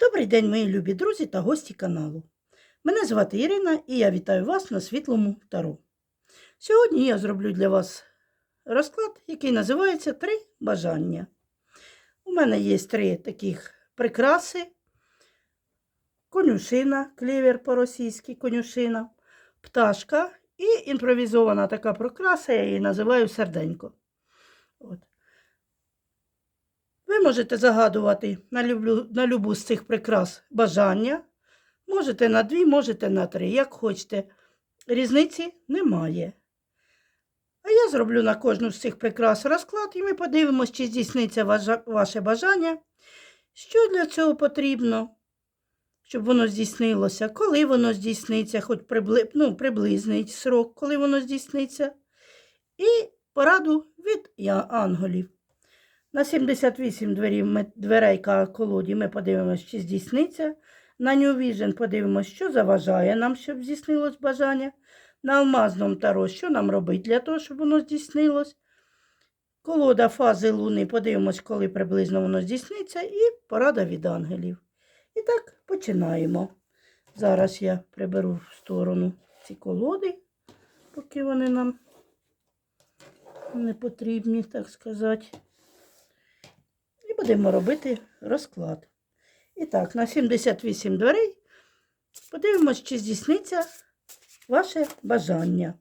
Добрий день, мої любі друзі та гості каналу. Мене звати Ірина і я вітаю вас на світлому таро. Сьогодні я зроблю для вас розклад, який називається Три бажання. У мене є три таких прикраси: конюшина, клевер по-російськи, конюшина, пташка і імпровізована така прикраса, я її називаю серденько. От. Ви можете загадувати на, люблю, на любу з цих прикрас бажання. Можете на дві, можете на три, як хочете. Різниці немає. А я зроблю на кожну з цих прикрас розклад, і ми подивимось, чи здійсниться ваше бажання. Що для цього потрібно, щоб воно здійснилося, коли воно здійсниться, хоч прибли... ну, приблизний срок, коли воно здійсниться. І пораду від я- анголів. На 78 дверів ми, дверей колоді ми подивимося, чи здійсниться. На New Vision подивимось, що заважає нам, щоб здійснилось бажання. На алмазному таро, що нам робити для того, щоб воно здійснилось. Колода фази Луни, подивимось, коли приблизно воно здійсниться, і порада від ангелів. І так, починаємо. Зараз я приберу в сторону ці колоди, поки вони нам не потрібні, так сказати. Будемо робити розклад. І так, на 78 дверей подивимось, чи здійсниться ваше бажання.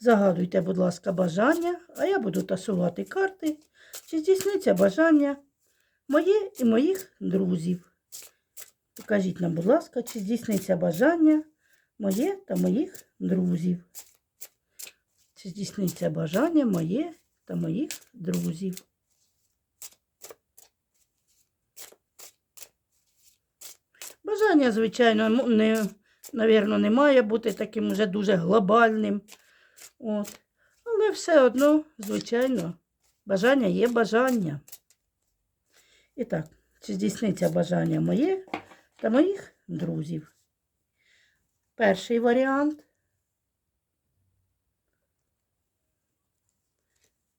Загадуйте, будь ласка, бажання, а я буду тасувати карти, чи здійсниться бажання моє і моїх друзів. Покажіть нам, будь ласка, чи здійсниться бажання моє та моїх друзів. Чи здійсниться бажання моє та моїх друзів. Бажання, звичайно, не, навірно, не має бути таким уже дуже глобальним. От. Але все одно, звичайно, бажання є бажання. І так, чи здійсниться бажання моє та моїх друзів? Перший варіант.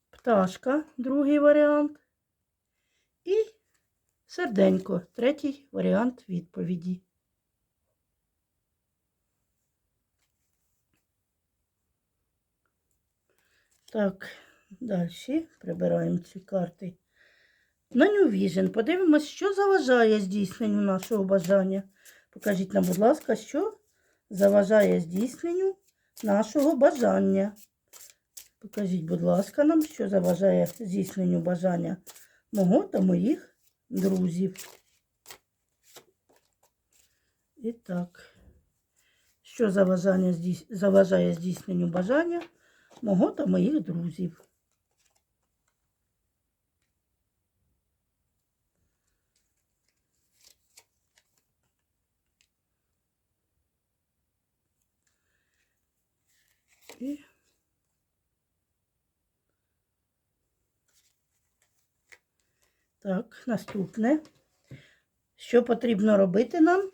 Пташка, другий варіант. І серденько, третій варіант відповіді. Так, далі прибираємо ці карти. На New Vision подивимось, що заважає здійсненню нашого бажання. Покажіть нам, будь ласка, що заважає здійсненню нашого бажання. Покажіть, будь ласка, нам, що заважає здійсненню бажання мого та моїх друзів. І так, що заважає здійсненню бажання мого та моїх друзів. Так, наступне. Що потрібно робити нам,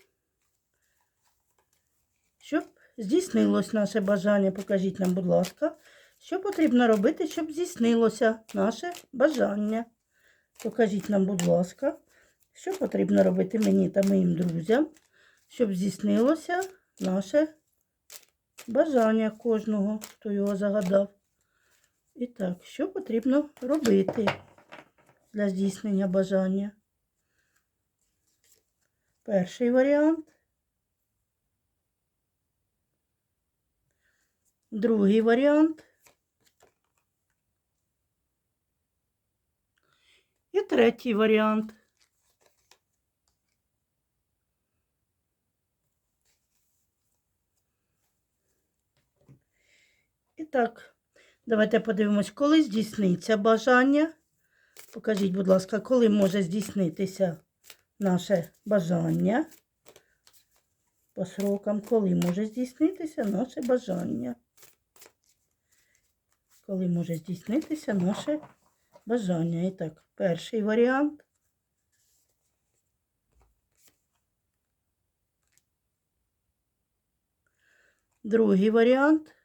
щоб здійснилось наше бажання? Покажіть нам, будь ласка, що потрібно робити, щоб здійснилося наше бажання? Покажіть нам, будь ласка, що потрібно робити мені та моїм друзям, щоб здійснилося наше бажання кожного, хто його загадав. І так, що потрібно робити? Для здійснення бажання. Перший варіант. Другий варіант. І третій варіант. І так, давайте подивимось, коли здійсниться бажання. Покажіть, будь ласка, коли може здійснитися наше бажання? По срокам, коли може здійснитися наше бажання? Коли може здійснитися наше бажання? І так, перший варіант. Другий варіант.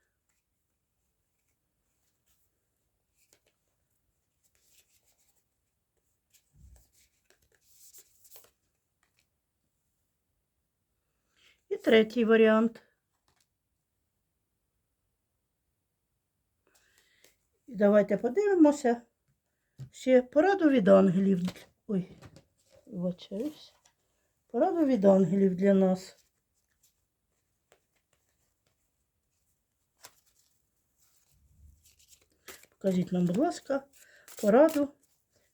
Третій варіант. І давайте подивимося ще пораду від ангелів. Ой, вибачаюсь. Пораду від ангелів для нас. Покажіть нам, будь ласка, пораду.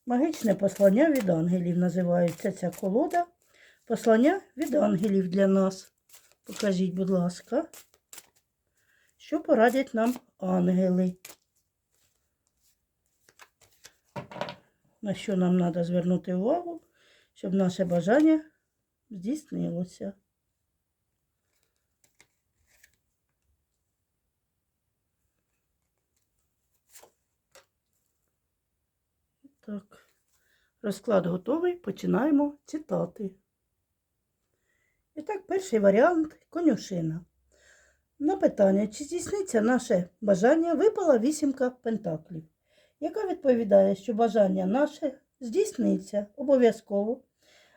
Магічне послання від ангелів називається ця колода. Послання від ангелів для нас. Покажіть, будь ласка, що порадять нам ангели. На що нам треба звернути увагу, щоб наше бажання здійснилося. Так, розклад готовий. Починаємо читати. І так, перший варіант конюшина. На питання, чи здійсниться наше бажання, випала вісімка пентаклів, яка відповідає, що бажання наше здійсниться обов'язково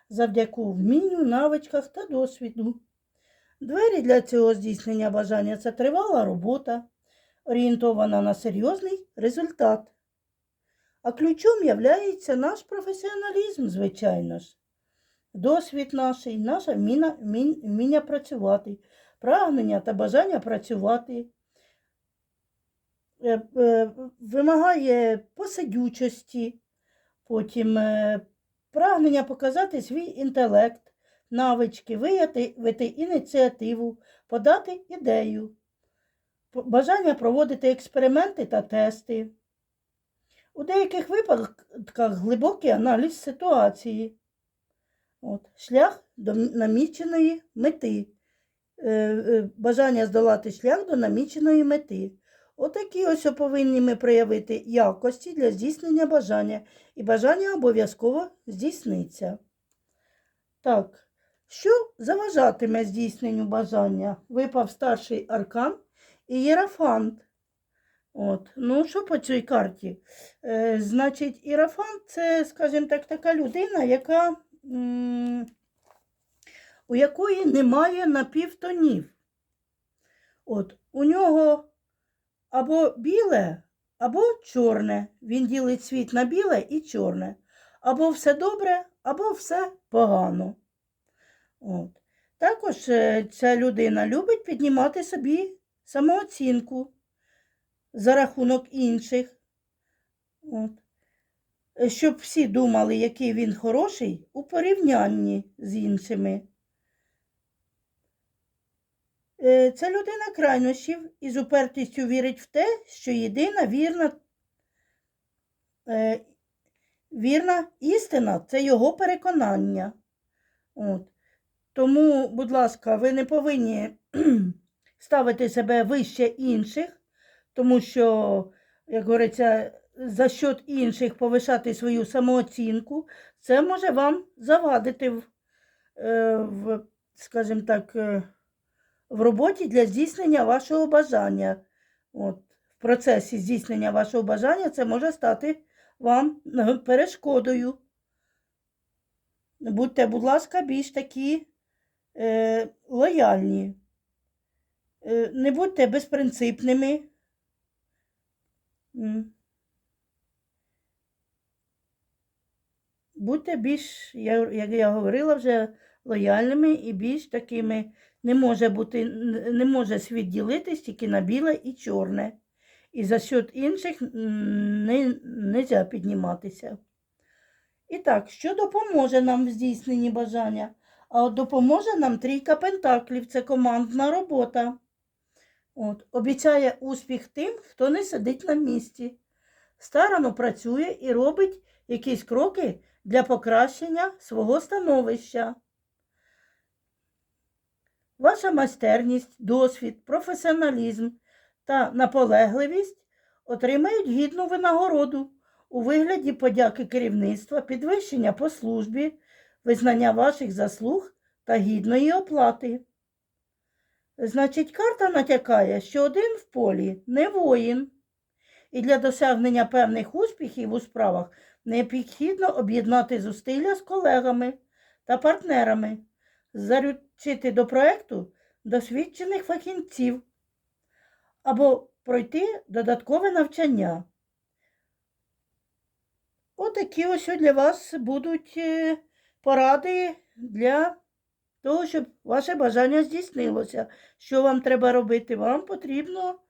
завдяки вмінню, навичках та досвіду. Двері для цього здійснення бажання це тривала робота, орієнтована на серйозний результат. А ключом являється наш професіоналізм, звичайно ж. Досвід наш, наша вміння, вмінь- вміння працювати, прагнення та бажання працювати. Е, е, Вимагає посидючості, потім е, прагнення показати свій інтелект, навички, виявити ініціативу, подати ідею, бажання проводити експерименти та тести. У деяких випадках глибокий аналіз ситуації. От, шлях до наміченої мети. Е, е, бажання здолати шлях до наміченої мети. Отакі ось повинні ми проявити якості для здійснення бажання. І бажання обов'язково здійсниться. Так, що заважатиме здійсненню бажання? Випав старший аркан і єрафант. От. Ну, що по цій карті? Е, значить, ірафант це, скажімо так, така людина, яка, у якої немає напівтонів. От, у нього або біле, або чорне. Він ділить світ на біле і чорне. Або все добре, або все погано. От. Також е, ця людина любить піднімати собі самооцінку за рахунок інших. От. Щоб всі думали, який він хороший у порівнянні з іншими. Е, Ця людина крайнощів і з упертістю вірить в те, що єдина вірна, е, вірна істина це його переконання. От. Тому, будь ласка, ви не повинні ставити себе вище інших, тому що, як говориться, за счет інших повишати свою самооцінку, це може вам завадити в, е, в скажімо так, е, в роботі для здійснення вашого бажання. От, в процесі здійснення вашого бажання це може стати вам перешкодою. Будьте, будь ласка, більш такі е, лояльні. Е, не будьте безпринципними. Будьте більш, як я говорила вже, лояльними і більш такими. Не може бути, не може світ ділитись тільки на біле і чорне. І за счет інших не можна підніматися. І так, що допоможе нам в здійсненні бажання? А от допоможе нам трійка пентаклів, це командна робота. От, обіцяє успіх тим, хто не сидить на місці. Старано працює і робить якісь кроки для покращення свого становища. Ваша майстерність, досвід, професіоналізм та наполегливість отримають гідну винагороду у вигляді подяки керівництва, підвищення по службі, визнання ваших заслуг та гідної оплати. Значить, карта натякає, що один в полі не воїн, і для досягнення певних успіхів у справах необхідно об'єднати зусилля з колегами та партнерами, заручити до проекту досвідчених фахівців або пройти додаткове навчання. Отакі ось для вас будуть е, поради для того, щоб ваше бажання здійснилося. Що вам треба робити? Вам потрібно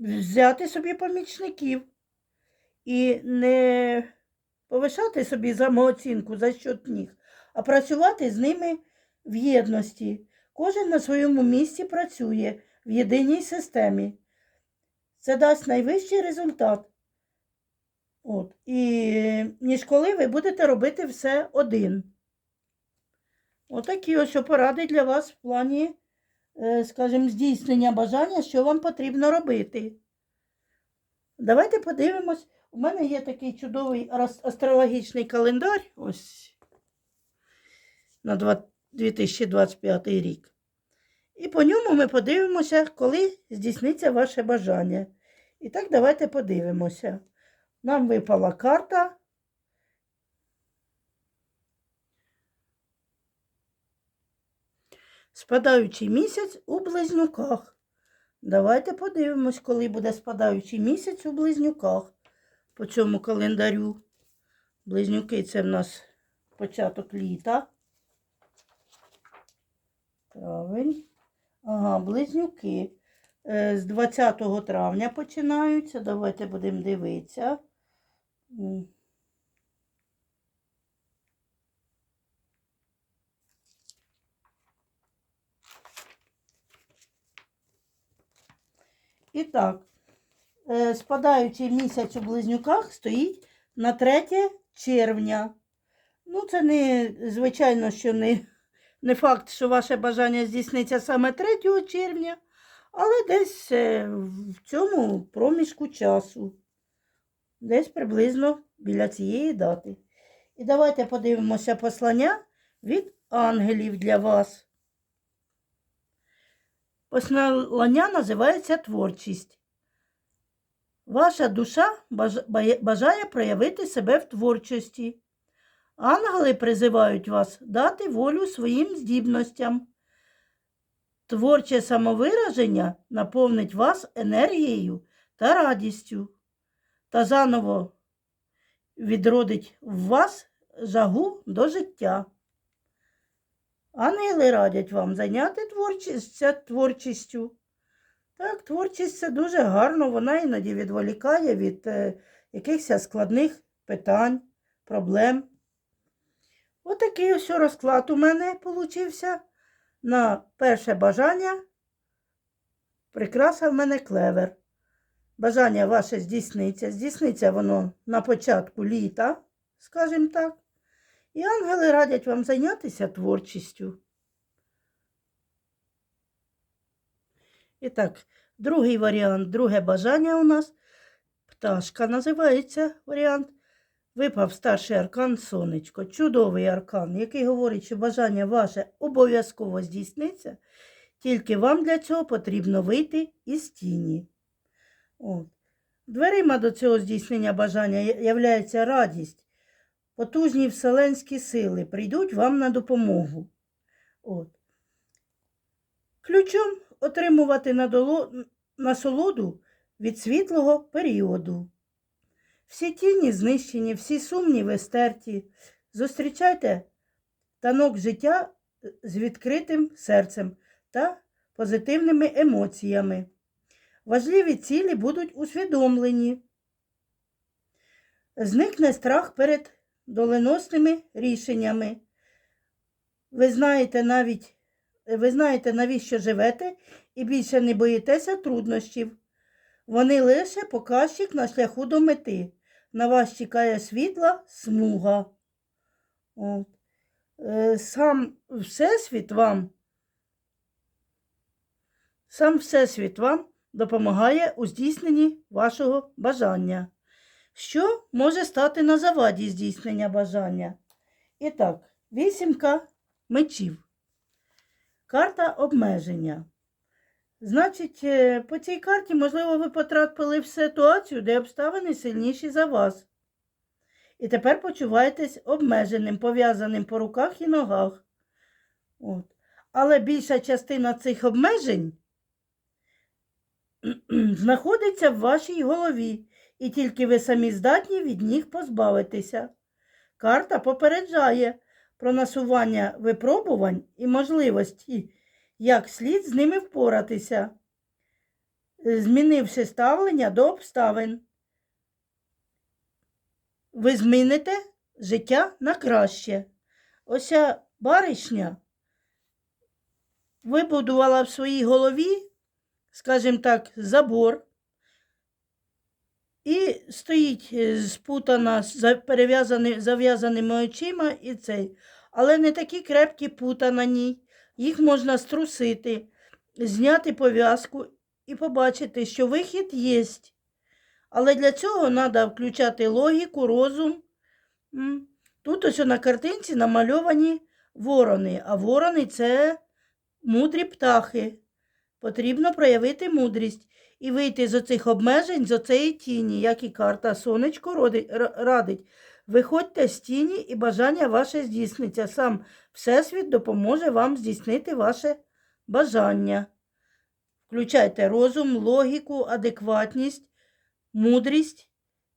взяти собі помічників і не повишати собі самооцінку за счет них, а працювати з ними в єдності. Кожен на своєму місці працює в єдиній системі. Це дасть найвищий результат. От. І ніж коли ви будете робити все один. Отакі ось поради для вас в плані, скажімо, здійснення бажання, що вам потрібно робити. Давайте подивимось. У мене є такий чудовий астрологічний календар. Ось на 2025 рік. І по ньому ми подивимося, коли здійсниться ваше бажання. І так, давайте подивимося. Нам випала карта. Спадаючий місяць у близнюках. Давайте подивимось, коли буде спадаючий місяць у близнюках по цьому календарю. Близнюки це в нас початок літа. Травень. Ага, близнюки. Е, З 20 травня починаються. Давайте будемо дивитися. І так, е, спадаючий місяць у близнюках стоїть на 3 червня. Ну, це не, звичайно, що не, не факт, що ваше бажання здійсниться саме 3 червня, але десь е, в цьому проміжку часу. Десь приблизно біля цієї дати. І давайте подивимося послання від ангелів для вас. Послання називається творчість. Ваша душа бажає проявити себе в творчості. Ангели призивають вас дати волю своїм здібностям. Творче самовираження наповнить вас енергією та радістю та заново відродить в вас жагу до життя. Ангели радять вам зайняти творчістю, творчістю. Так, творчість це дуже гарно, вона іноді відволікає від е, якихось складних питань, проблем. Отакий ось розклад у мене получився на перше бажання. Прикраса в мене клевер. Бажання ваше здійсниться. Здійсниться воно на початку літа, скажімо так. І ангели радять вам зайнятися творчістю. І так, другий варіант, друге бажання у нас. Пташка називається варіант. Випав старший аркан сонечко. Чудовий аркан, який говорить, що бажання ваше обов'язково здійсниться, тільки вам для цього потрібно вийти із тіні. От. Дверима до цього здійснення бажання являється радість. Потужні вселенські сили прийдуть вам на допомогу. От. Ключом отримувати надоло- насолоду від світлого періоду. Всі тіні знищені, всі сумніви стерті. Зустрічайте танок життя з відкритим серцем та позитивними емоціями. Важливі цілі будуть усвідомлені. Зникне страх перед доленосними рішеннями. Ви знаєте навіть, ви знаєте, навіщо живете, і більше не боїтеся труднощів. Вони лише показчик на шляху до мети. На вас чекає світла смуга. От. Е, Сам Всесвіт вам, сам Всесвіт вам допомагає у здійсненні вашого бажання. Що може стати на заваді здійснення бажання? І так, вісімка мечів. Карта обмеження. Значить, е, по цій карті, можливо, ви потрапили в ситуацію, де обставини сильніші за вас. І тепер почуваєтесь обмеженим, пов'язаним по руках і ногах. От. Але більша частина цих обмежень знаходиться в вашій голові, і тільки ви самі здатні від них позбавитися. Карта попереджає про насування випробувань і можливості, як слід з ними впоратися, змінивши ставлення до обставин. Ви зміните життя на краще. Ося баришня вибудувала в своїй голові, скажімо так, забор. І стоїть е, спутана зав'язаними очима і цей. Але не такі крепкі пута на ній. Їх можна струсити, зняти пов'язку і побачити, що вихід є. Але для цього треба включати логіку, розум. Тут ось на картинці намальовані ворони, а ворони це мудрі птахи. Потрібно проявити мудрість і вийти з оцих обмежень, з оцеї тіні, як і карта сонечко радить. Виходьте з тіні і бажання ваше здійсниться. Сам Всесвіт допоможе вам здійснити ваше бажання. Включайте розум, логіку, адекватність, мудрість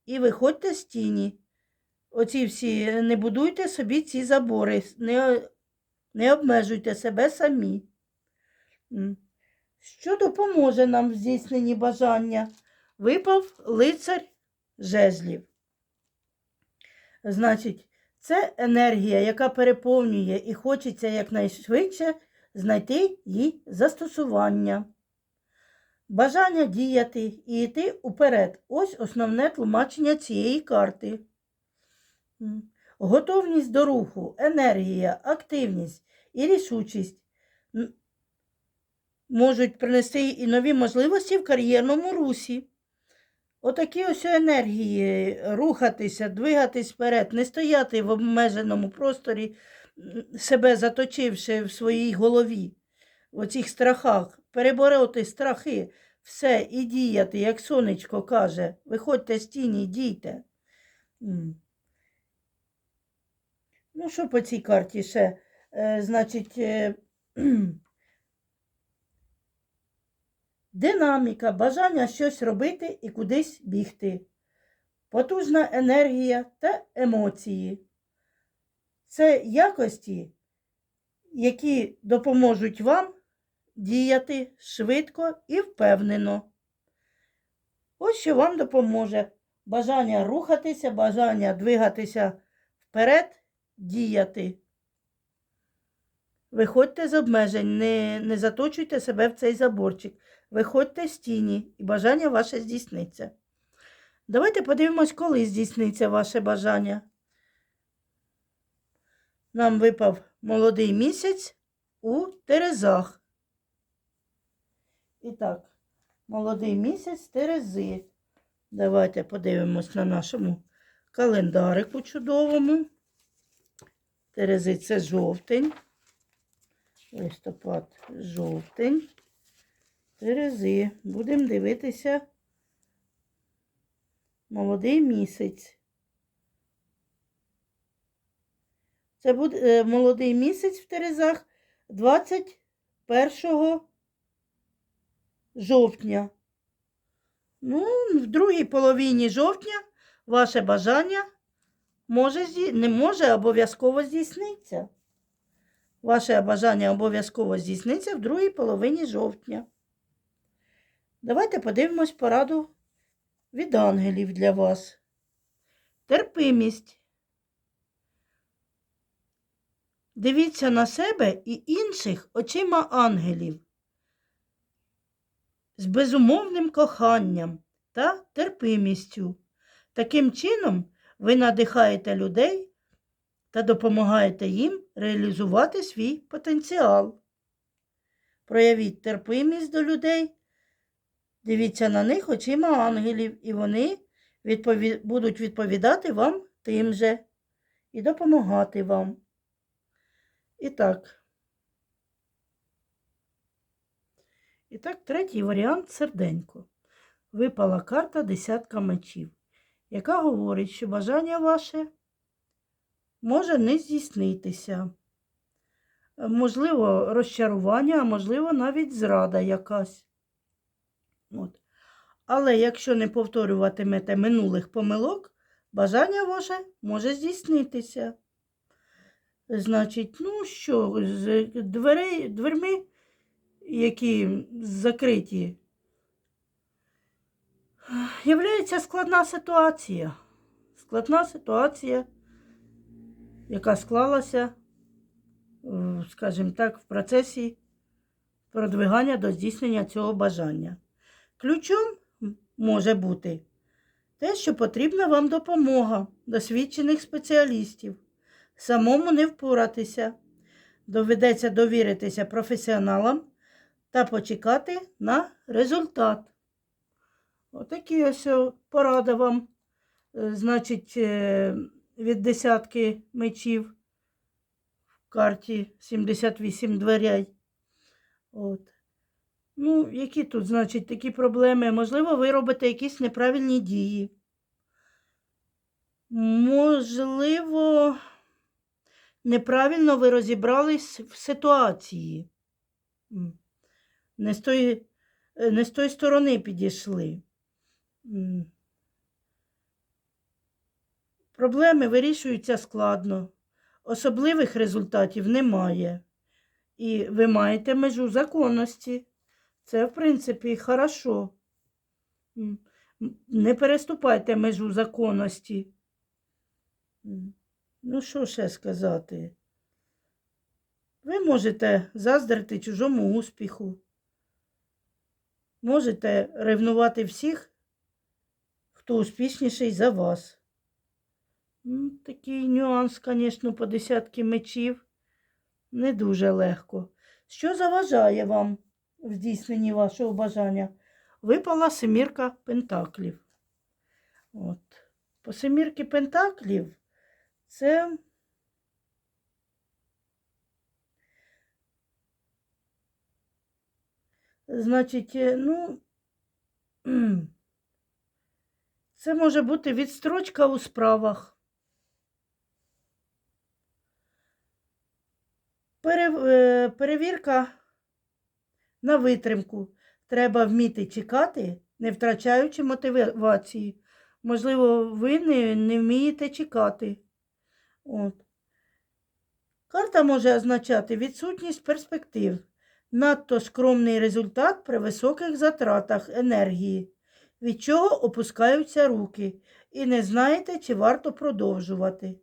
і виходьте з тіні. Оці всі, не будуйте собі ці забори, не, не обмежуйте себе самі. Що допоможе нам в здійсненні бажання? Випав лицар жезлів. Значить, це енергія, яка переповнює і хочеться якнайшвидше знайти їй застосування. Бажання діяти і йти уперед. Ось основне тлумачення цієї карти. Готовність до руху, енергія, активність і рішучість можуть принести і нові можливості в кар'єрному русі. Отакі ось енергії рухатися, двигатись вперед, не стояти в обмеженому просторі, себе заточивши в своїй голові, в оцих страхах, перебороти страхи, все і діяти, як сонечко каже, виходьте з тіні, дійте. Ну, що по цій карті ще? Е, значить, е, динаміка, бажання щось робити і кудись бігти, потужна енергія та емоції. Це якості, які допоможуть вам діяти швидко і впевнено. Ось що вам допоможе бажання рухатися, бажання двигатися вперед, діяти. Виходьте з обмежень, не, не заточуйте себе в цей заборчик. Виходьте з тіні, і бажання ваше здійсниться. Давайте подивимось, коли здійсниться ваше бажання. Нам випав молодий місяць у Терезах. І так, молодий місяць Терези. Давайте подивимось на нашому календарику чудовому. Терези це жовтень. Листопад, жовтень. Терези. Будемо дивитися молодий місяць. Це буде молодий місяць в Терезах 21 жовтня. Ну, в другій половині жовтня ваше бажання може, не може обов'язково здійсниться. Ваше бажання обов'язково здійсниться в другій половині жовтня. Давайте подивимось пораду від ангелів для вас. Терпимість. Дивіться на себе і інших очима ангелів з безумовним коханням та терпимістю. Таким чином ви надихаєте людей та допомагаєте їм реалізувати свій потенціал. Проявіть терпимість до людей, дивіться на них очима ангелів, і вони відпові... будуть відповідати вам тим же і допомагати вам. І так. І так, третій варіант серденько. Випала карта десятка мечів, яка говорить, що бажання ваше може не здійснитися. можливо, розчарування, а можливо, навіть зрада якась. От. Але якщо не повторюватимете минулих помилок, бажання ваше може здійснитися. Значить, ну що, з дверей, дверми, які закриті, являється складна ситуація. Складна ситуація, яка склалася, скажімо так, в процесі продвигання до здійснення цього бажання. Ключом може бути те, що потрібна вам допомога досвідчених спеціалістів. Самому не впоратися. Доведеться довіритися професіоналам та почекати на результат. Отакі ось порада вам, е, значить, е, від десятки мечів в карті 78 дверей. От. Ну, які тут, значить, такі проблеми? Можливо, ви робите якісь неправильні дії. Можливо, неправильно ви розібрались в ситуації. Не з тої, е, не з тої сторони підійшли. Проблеми вирішуються складно. Особливих результатів немає. І ви маєте межу законності. Це, в принципі, хорошо. Не переступайте межу законності. Ну, що ще сказати? Ви можете заздрити чужому успіху. Можете ревнувати всіх, хто успішніший за вас. М, Такий нюанс, звісно, по десятки мечів не дуже легко. Що заважає вам в здійсненні вашого бажання? Випала семірка пентаклів. От. По семірки пентаклів це Значить, е, ну, це може бути відстрочка у справах. Е, перевірка на витримку. Треба вміти чекати, не втрачаючи мотивації. Можливо, ви не, не вмієте чекати. От. Карта може означати відсутність перспектив, надто скромний результат при високих затратах енергії, від чого опускаються руки, і не знаєте, чи варто продовжувати.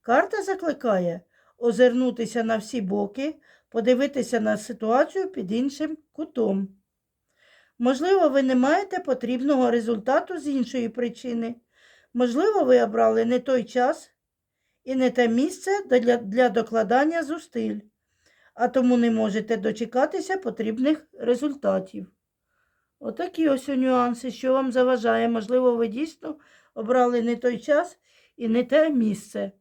Карта закликає озирнутися на всі боки, подивитися на ситуацію під іншим кутом. Можливо, ви не маєте потрібного результату з іншої причини. Можливо, ви обрали не той час і не те місце для, для докладання зусиль, а тому не можете дочекатися потрібних результатів. Отакі ось нюанси, що вам заважає. Можливо, ви дійсно обрали не той час і не те місце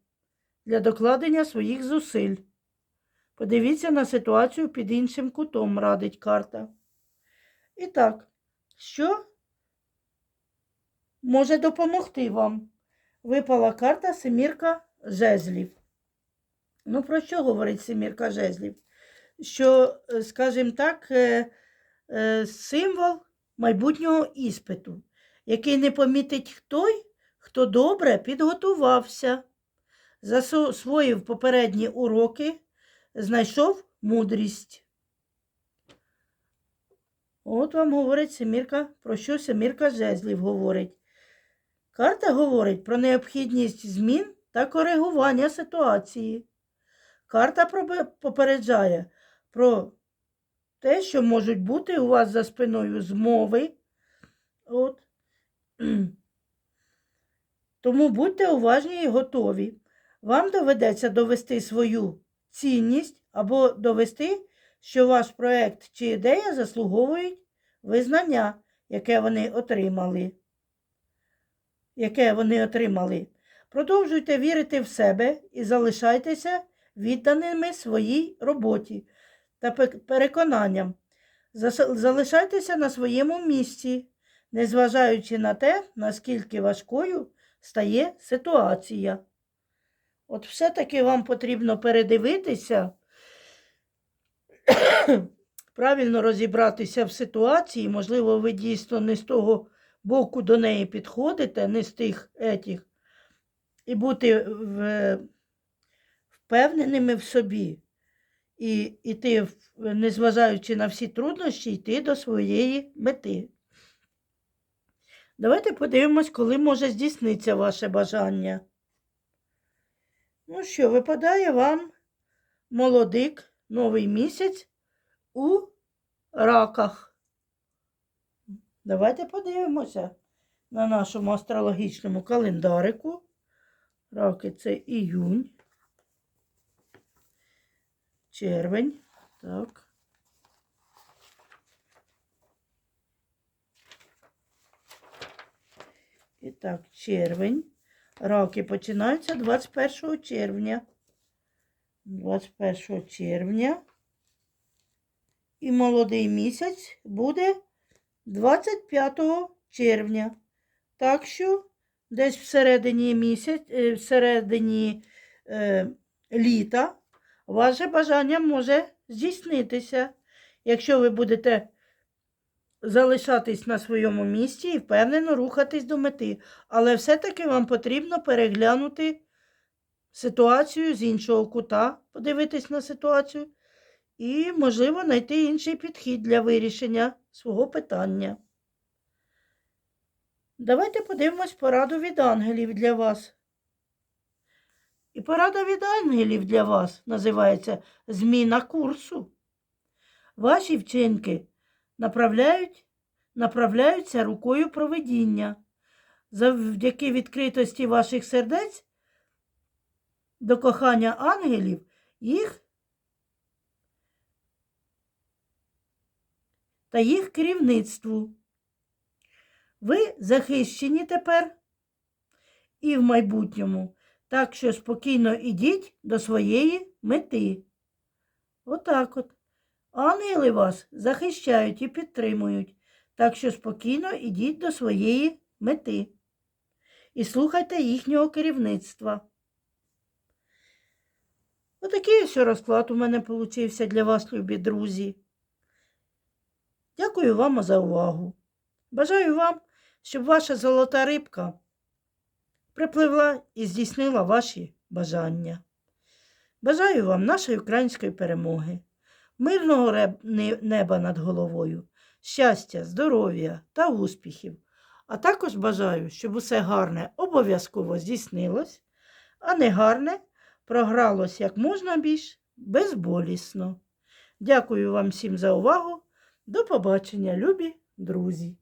для докладення своїх зусиль. Подивіться на ситуацію під іншим кутом, радить карта. І так, що може допомогти вам? Випала карта Семірка жезлів. Ну, про що говорить Семірка жезлів? Що, е, скажімо так, е, е, символ майбутнього іспиту, який не помітить той, хто добре підготувався, засвоїв попередні уроки, знайшов мудрість. От вам говорить Семірка, про що Семірка жезлів говорить. Карта говорить про необхідність змін та коригування ситуації. Карта попереджає про те, що можуть бути у вас за спиною змови. От. Тому будьте уважні і готові. Вам доведеться довести свою цінність або довести, що ваш проект чи ідея заслуговують визнання, яке вони отримали. Яке вони отримали. Продовжуйте вірити в себе і залишайтеся відданими своїй роботі та переконанням. Залишайтеся на своєму місці, незважаючи на те, наскільки важкою стає ситуація. От все-таки вам потрібно передивитися правильно розібратися в ситуації. Можливо, ви дійсно не з того боку до неї підходите, не з тих етіх, і бути в, впевненими в собі. І йти, незважаючи на всі труднощі, йти до своєї мети. Давайте подивимось, коли може здійснитися ваше бажання. Ну що, випадає вам молодик, новий місяць у раках. Давайте подивимося на нашому астрологічному календарику. Раки це іюнь, червень. Так. І так, червень. Раки починаються 21 червня. 21 червня. І молодий місяць буде 25 червня. Так що десь всередині місяць, е, всередині е, літа ваше бажання може здійснитися, якщо ви будете залишатись на своєму місці і впевнено рухатись до мети. Але все-таки вам потрібно переглянути ситуацію з іншого кута, подивитись на ситуацію і, можливо, знайти інший підхід для вирішення свого питання. Давайте подивимось пораду від ангелів для вас. І порада від ангелів для вас називається зміна курсу. Ваші вчинки направляють, направляються рукою проведіння. Завдяки відкритості ваших сердець до кохання ангелів їх та їх керівництву. Ви захищені тепер і в майбутньому, так що спокійно ідіть до своєї мети. Отак от. Ангели вас захищають і підтримують, так що спокійно ідіть до своєї мети. І слухайте їхнього керівництва. Отакий ось розклад у мене получився для вас, любі друзі. Дякую вам за увагу. Бажаю вам, щоб ваша золота рибка припливла і здійснила ваші бажання. Бажаю вам нашої української перемоги, мирного неба над головою, щастя, здоров'я та успіхів. А також бажаю, щоб усе гарне обов'язково здійснилось, а негарне програлось як можна більш безболісно. Дякую вам всім за увагу. До побачення, любі друзі!